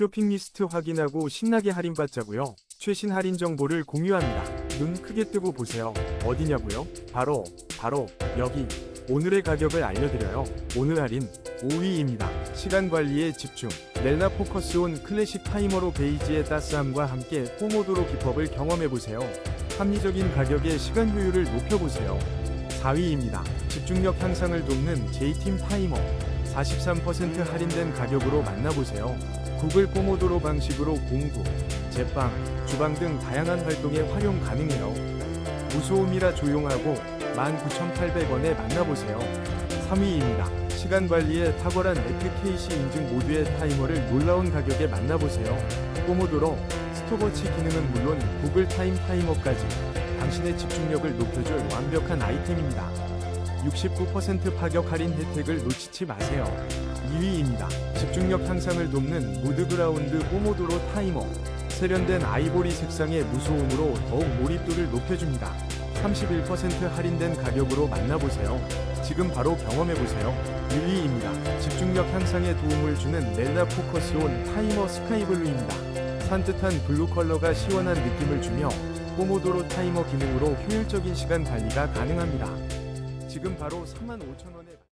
쇼핑 리스트 확인하고 신나게 할인받자고요. 최신 할인 정보를 공유합니다. 눈 크게 뜨고 보세요. 어디냐고요? 바로 바로 여기. 오늘의 가격을 알려드려요. 오늘 할인 5위입니다. 시간 관리에 집중. 넬라 포커스 온 클래식 타이머로 베이지의 따스함과 함께 포모도로 기법을 경험해보세요. 합리적인 가격에 시간 효율을 높여보세요. 4위입니다. 집중력 향상을 돕는 J팀 타이머. 43% 할인된 가격으로 만나보세요. 구글 포모도로 방식으로 공부, 제빵, 주방 등 다양한 활동에 활용 가능해요. 무소음이라 조용하고 19,800원에 만나보세요. 3위입니다. 시간 관리에 탁월한 네트 KC 인증 모드의 타이머를 놀라운 가격에 만나보세요. 포모도로 스톱워치 기능은 물론 구글 타임 타이머까지 당신의 집중력을 높여줄 완벽한 아이템입니다. 69% 파격 할인 혜택을 놓치지 마세요. 2위입니다. 집중력 향상을 돕는 무드그라운드 포모도로 타이머. 세련된 아이보리 색상의 무소음으로 더욱 몰입도를 높여줍니다. 31% 할인된 가격으로 만나보세요. 지금 바로 경험해보세요. 1위입니다. 집중력 향상에 도움을 주는 넬라 포커스 온 타이머 스카이블루입니다. 산뜻한 블루 컬러가 시원한 느낌을 주며 포모도로 타이머 기능으로 효율적인 시간 관리가 가능합니다. 지금 바로 35,000원에